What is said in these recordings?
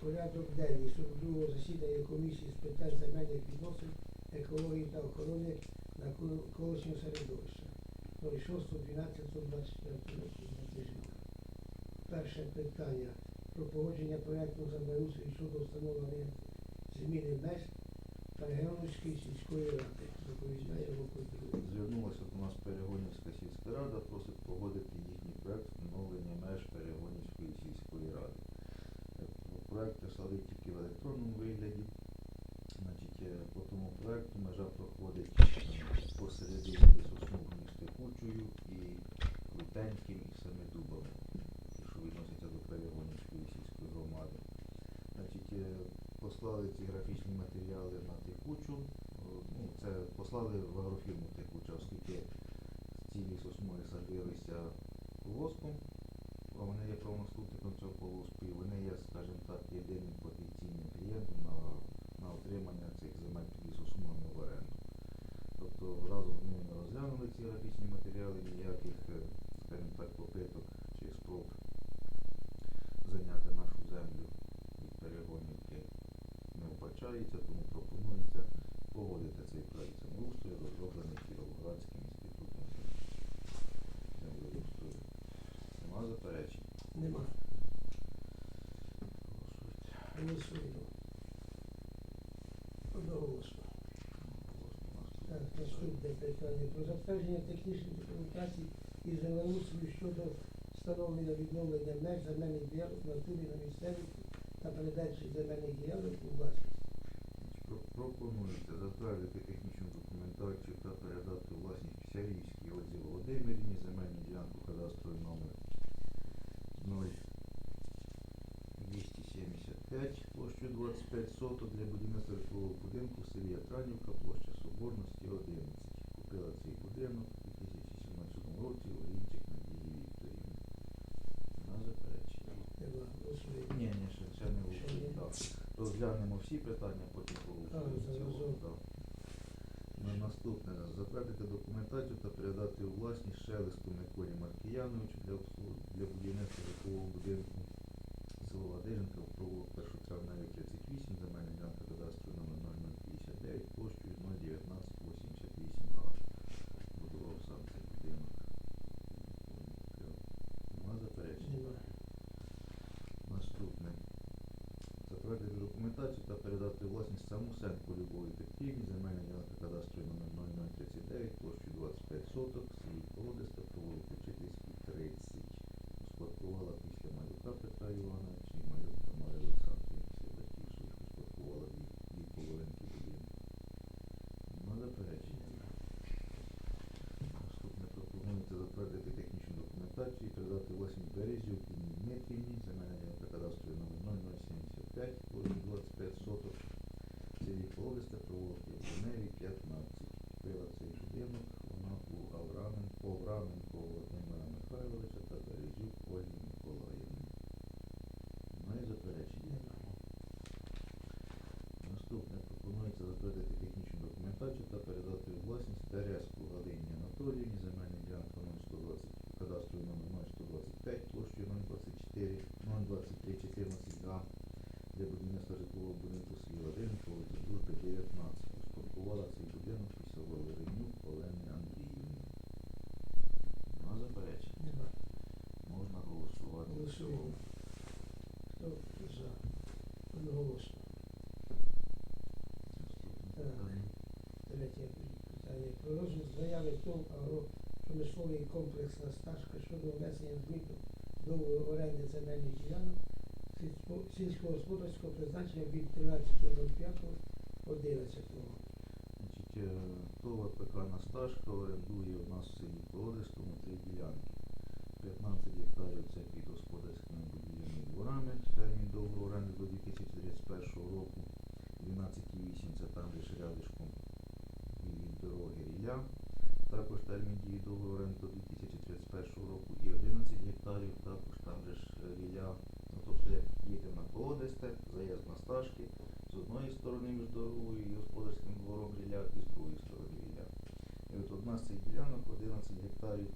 Порядок денний 42 засідання комісії з питань земельних відносин, екології та охорони навколишнього середовища 06.12.24 року Батижина. Перше питання про погодження проекту землеустрою щодо встановлення зміни меж Перегонівської сільської ради. Послали ці графічні матеріали на текучу. Ну, це послали в агрофірму текуча, оскільки ці лісосмуги садилися колоском, а вони є правонаступником цього полоску і вони є, скажімо так, єдиним потенційним клієнтом на, на отримання цих земель під лісосмугами в оренду. Тобто разом з ними ми розглянули ці графічні матеріали, ніяких, е, скажімо так, попиток чи спроб зайняти нашу землю від перегонівки не тому пропонується погодити цей проект землеустрою, розроблений Кіровоградським інститутом землеустрою. Нема заперечень? Нема. Голосуємо. Одноголосно. Так, наступне. питання про затвердження технічної документації і землеустрою щодо встановлення відновлення меж земельних ділянок в натурі на місцевості та передачі земельних ділянок у власність. Про- Пропонується затвердити технічну документацію та передати у власність Псярівській Ользі Володимирівні земельну ділянку кадастровий номер 0275 площею 25 соток для будівництва житлового будинку в селі Ятранівка, площа Соборності 11. Купила цей будинок у 2017 році Олінчик Надії Вікторівни. На заперечення. Нема. Голосуємо. Ні, ні, ще, ще не Ще ні. вийшло. Розглянемо всі питання, потім голосуємо. На наступне затвердити документацію та передати у власність шелесту Миколі Маркіяновичу для для будівництва житлового будинку село Ладиженка в провулок травня 38, земельна ділянка кадастру номер 0059, площею 01988 га. Будував сам цей будинок. Нема заперечень? Нема. Наступне. Затвердити документацію та передати власність Самусенку Любові Петрівні, земельна ділянка кадастровий номер 0039, площею 25 соток, селі Колодисте, провулок Учительський, 30. Успадкувала після малюка Петра Івановича і малюк Тамари Олександрівни після батьків своїх успадкувала дві, половинки будинку. Нема заперечень? Наступне пропонується затвердити технічну документацію і передати власність Березюк Інні Дмитрівні, земельна ділянка кадастровий номер 0075, площа 25 соток, в селі Колодисте, провулок Яблуневі, 15. Купила цей будинок, вона у Авраменко, Авраменко Володимира Михайловича та Березюк Ольги Миколаївни. Немає заперечень? Нема. Наступне пропонується затвердити технічну документацію та передати у власність Тереску Галині Анатоліївні, земельний ділянка 0120, кадастровий номер 0125, площею 024, 023, 14 га для будівництва житлового будинку в селі Ладинка, вулиця Дружби, 19. Успадкувала цей будинок після Валеринюк Олени Андріївни. Нема заперечень? Нема. Можна голосувати в Голосуємо. цілому. Хто за? Одноголосно. Наступне Так. питання. Третє питання. Про розгляд заяви ТОВ агропромисловий комплекс Насташка щодо внесення змін до оренди земельних ділянок сільсько- сільськогосподарського призначення від 13.05.11. Значить, е, ТОВ ПК Насташка орендує у нас в селі Колодистому три ділянки. 15 гектарів це під господарськими будівлями і дворами, термін договору оренди до 2031 року. 12,8 це там лише рядишком і від дороги Рілля. Також термін дії договору до 2031 року і 11 гектарів, також там же ж Рілля. Ну, тобто як їдемо на Колодисте, заїзд на Сташки, з одної сторони між дорогою і господарським двором Рілля, і з другої сторони Рілля. І от одна з цих ділянок, 11 гектарів,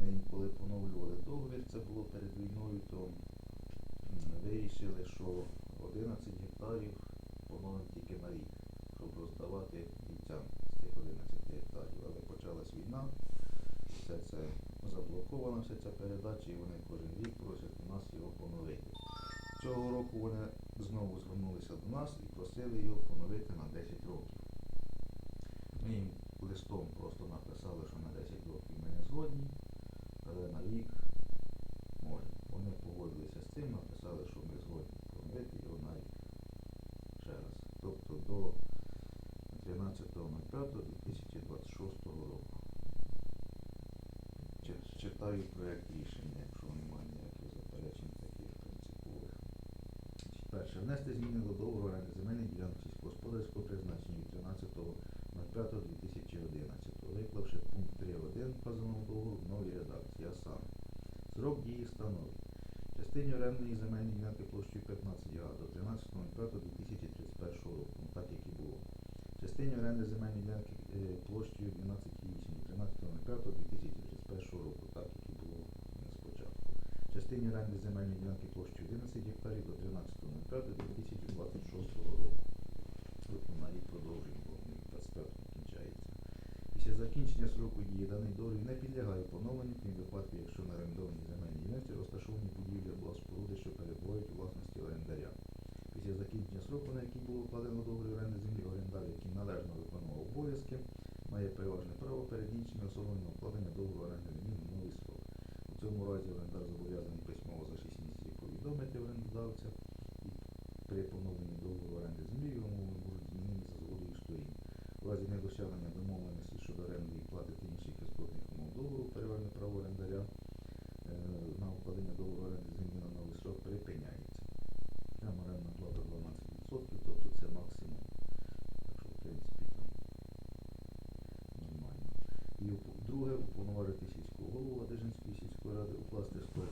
ми коли поновлювали договір, це було перед війною, то вирішили, що 11 гектарів по-моєму тільки на рік, щоб роздавати бійцям з тих 11 гектарів. Але почалась війна, все це заблокована вся ця передача, і вони кожен рік просять у нас його поновити. Цього року вони знову звернулися до нас і просили його поновити на 10 років. Ми їм листом просто написали, що на 10 років ми не згодні, але на рік можна. Вони погодилися з цим, написали, що ми згодні поновити його на рік. Ще раз. Тобто до 13.05.2026 року. Читаю проект рішення, якщо немає ніяких заперечень таких принципових. Перше. Внести зміни до договору оренди земельних ділянок сільськогосподарського призначення від 13.05.2011, виклавши пункт 3.1 вказаного договору в новій редакції, а саме. Срок дії становить. Частині орендної земельної ділянки площею 15 га до 13.05.2031 року, ну так як і було. Частині оренди земельної ділянки е, площею 12,8 до 13.05.2031 року, так як і було спочатку. Частині оренди земельної ділянки площею 11 гектарів до 13.05.2026 року. На рік продовжуємо, бо 25 кінчається. Після закінчення сроку дії даний договір не підлягає поновленню, крім випадку, якщо на орендованій земельній ділянці розташовані будівлі або споруди, що перебувають у власності орендаря. Після закінчення сроку, на який було вкладено договір оренди землі, орендар, який належно виконував обов'язки, має переважне право перед іншими особами на укладення договору оренди землі на новий срок. У цьому разі орендар зобов'язаний письмово за 6 місяців повідомити орендодавця і при поновленні договору оренди землі його умови можуть за згодою сторін. У разі недосягнення домовленості щодо оренди і плати та інших істотних умов договору, переважне право орендаря е, на укладення договору оренди землі на новий срок припиняється. Там орендна плата 12%, тобто це максимум. Так що, в принципі, там нормально. І уп- друге, уповноважити сільського голову Ладижинської сільської ради укласти склад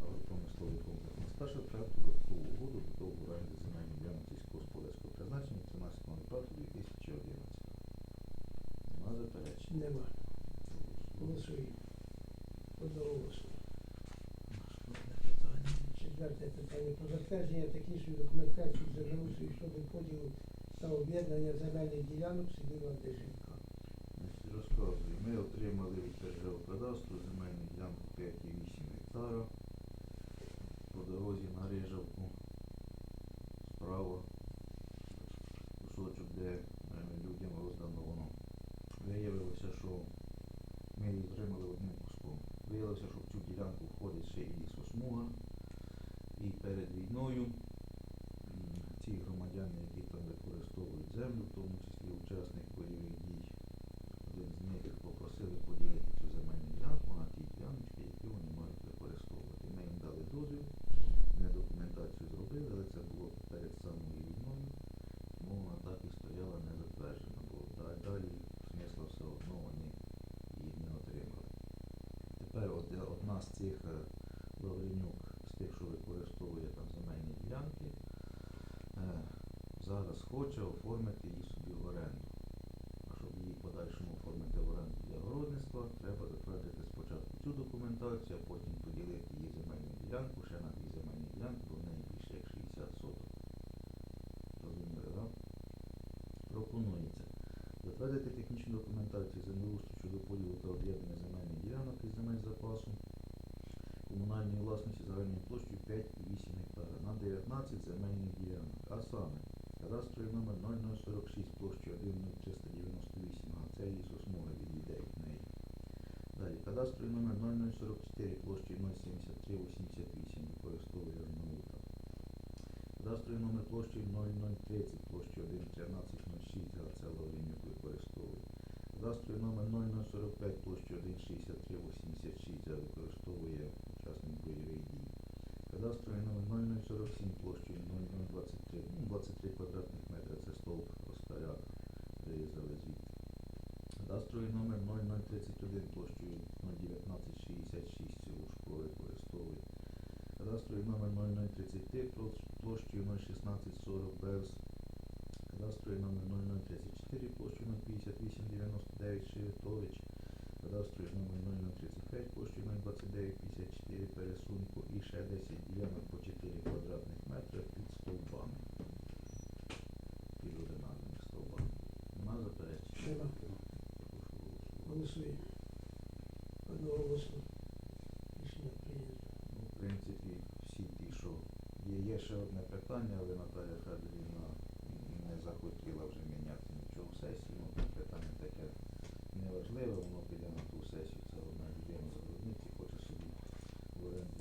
агропромисловий комплекс на стаж проекту додаткову угоду до договору оренди земельних ділянок сільськогосподарського призначення 13.05.2011. Нема заперечень? Нема. Голосуємо. Одноголосно. Наступне питання. Четверте питання про затвердження технічної документації землеустрою щодо поділу та об'єднання земельних ділянок Ладижинка. Значить, розказую. Ми отримали від Держгеокадастру земельну ділянку 5,8 гектара по дорозі на Рижавку справа кусочок, де людям роздано воно. Виявилося, що ми її отримали одним куском. Виявилося, що в цю ділянку входить ще і лісосмуга. І перед війною ці громадяни, які там використовують землю, в тому числі учасник бойових дій, один з них попросили поділити цю земельну ділянку на ті діляночки, які вони мають використовувати. Ми їм дали дозвіл, ми документацію зробили, але це було перед самою війною, тому вона так і стояла не затверджена, бо далі смисла все одно вони її не отримали. Тепер е, одна з цих е, Лавренюк, з тих, що використовує там земельні ділянки, е, зараз хоче оформити її собі в оренду. А щоб її подальшому оформити в оренду для городництва, треба затвердити спочатку цю документацію, а потім поділити її земельну ділянку ще на дві земельні ділянки, бо в неї більше як 60 соток. Розуміли, так? Пропонується затвердити технічну документацію землеустрою щодо поділу та об'єднання земельних ділянок із земель запасу комунальної власності загальною площею 5,8 гектара на 19 земельних ділянок, а саме кадастровий номер 0046 площею 10398 га, це лісосмуга відійде від неї. Далі кадастровий номер 0044 площею 07388 використовує Арнаута. Кадастровий номер площею 0030 площею 11306 га, це Лавренюк використовує. Кадастровий номер 0045 площею 16386 га, використовує учасник бойових дій. Кадастровий номер 0047 площею 0023, ну 23 квадратних метри, це стовп Остаряк, вирізали звідти. Кадастровий номер 0031 площею 01966 Лужко використовує. Кадастровий номер 0033 площ- площею 01640 Бевс. Кадастровий номер 0034 площею 05899 Ширитович. Кадастровий номер 0035 площею 02954 Пересунку і ще 10 ділянок по 4 квадратних метри під стовбами. Під одинарними стовбами. Нема заперечень? Нема. Прошу голосувати. Одноголосно. Рішення прийнято. Ну, в принципі, всі ті, що є, є ще одне питання, але Наталя Федорівна не захотіла вже міняти не важливе, воно піде на ту сесію, це одна людина.